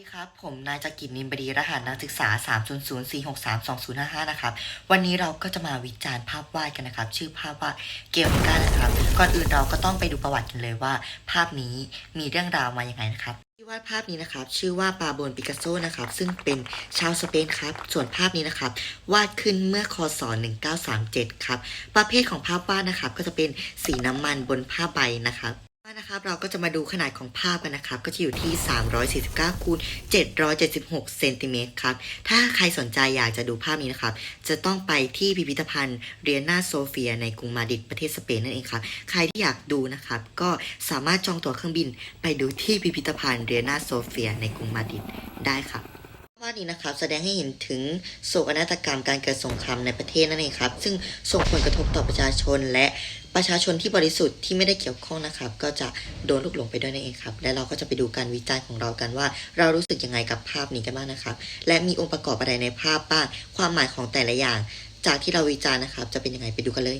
สวัสดีครับ ผมนายจักริดนินบดีรหัสนักศึกษา 300463255นะครับ วันนี้เราก็จะมาวิจารณ์ภาพวาดกันนะครับ ชื่อภาพว่าเกลกานะครับ ก่อนอื่นเราก็ต้องไปดูประวัติกันเลยว่า ภาพนี้มีเรื่องราวมาอย่างไงนะครับที่วาดภาพนี้นะครับ ชื่อว่าปาโบนปิกัสโซนะครับ ซึ่งเป็นชาวสเปนครับ ส่วนภาพนี้นะครับ วาดขึ้นเมื่อคศ 1937 ครับ ประเภทของภาพวาดนะครับ ก็จะเป็นสีน้ำมันบนผ้าใบนะครับ นะครับเราก็จะมาดูขนาดของภาพกันนะครับ ก็จะอยู่ที่ 349คูณ776เซนติเมตรครับ ถ้าใครสนใจอยากจะดูภาพนี้นะครับ จะต้องไปที่พิพิธภัณฑ์เรียนาโซเฟียในกรุงมาดริดประเทศสเปนนั่นเองครับ ใครที่อยากดูนะครับ ก็สามารถจองตั๋วเครื่องบิน ไปดูที่พิพิธภัณฑ์เรียนาโซเฟียในกรุงมาดริดได้ครับาดนี้นะครับแสดงให้เห็นถึงโศกนาฏกรรมการเกิดสงครามในประเทศนั่นเองครับ ซึ่งส่งผลกระทบต่อประชาชนและประชาชนที่บริสุทธิ์ที่ไม่ได้เกี่ยวข้องนะครับ ก็จะโดนลูกหลงไปด้วยนั่นเองครับ และเราก็จะไปดูการวิจัยของเรากันว่า เรารู้สึกยังไงกับภาพนี้กันบ้างนะครับ และมีองค์ประกอบอะไรในภาพบ้างความหมายของแต่ละอย่าง จากที่เราวิจารณ์นะครับ จะเป็นยังไงไปดูกันเลย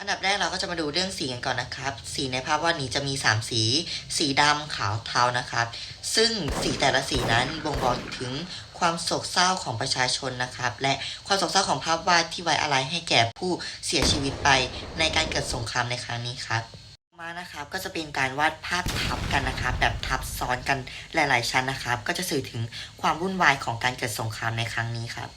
อันดับแรกเราก็จะมาดูเรื่องสีกันก่อนนะครับ สีในภาพวาดนี้จะมี 3 สี สีดำขาวเทานะครับ ซึ่งสีแต่ละสีนั้นบ่งบอกถึงความโศกเศร้าของประชาชนนะครับ และความโศกเศร้าของภาพวาดที่ไว้อะไรให้แก่ผู้เสียชีวิตไปในการเกิดสงครามในครั้งนี้ครับต่อมานะครับก็จะเป็นการวาดภาพทับกันนะครับ แบบทับซ้อนกันหลาย ๆ ชั้นนะครับ ก็จะสื่อถึงความวุ่นวายของการเกิดสงครามในครั้งนี้ครับ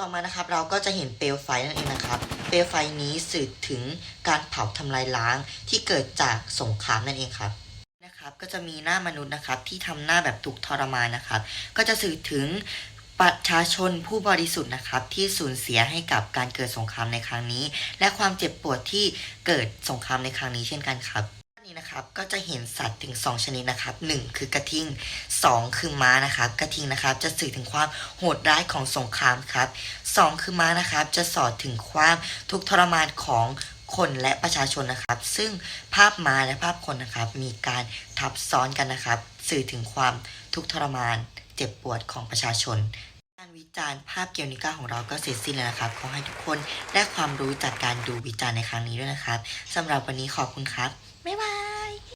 ต่อมานะครับเราก็จะเห็นเปลวไฟนั่นเองนะครับ เปลวไฟนี้สื่อถึงการเผาทำลายล้างที่เกิดจากสงครามนั่นเองครับนะครับก็จะมีหน้ามนุษย์นะครับที่ทำหน้าแบบถูกทรมานนะครับ ก็จะสื่อถึงประชาชนผู้บริสุทธิ์นะครับที่สูญเสียให้กับการเกิดสงครามในครั้งนี้ และความเจ็บปวดที่เกิดสงครามในครั้งนี้เช่นกันครับ นะครับก็จะเห็นสัตว์ถึง 2 ชนิดนะครับ 1 คือกระทิง 2 คือม้านะครับ กระทิงนะครับจะสื่อถึงความโหดร้ายของสงครามครับ 2 คือม้านะครับจะสอดถึงความทุกข์ทรมานของคนและประชาชนนะครับ ซึ่งภาพม้าและภาพคนนะครับ มีการทับซ้อนกันนะครับ สื่อถึงความทุกข์ทรมานเจ็บปวดของประชาชนการวิจารณ์ภาพเกียวนิก้าของเราก็เสร็จสิ้นแล้วนะครับ ขอให้ทุกคนได้ความรู้จากการดูวิจารณ์ในครั้งนี้ด้วยนะครับสำหรับวันนี้ขอบคุณครับ บ๊ายบาย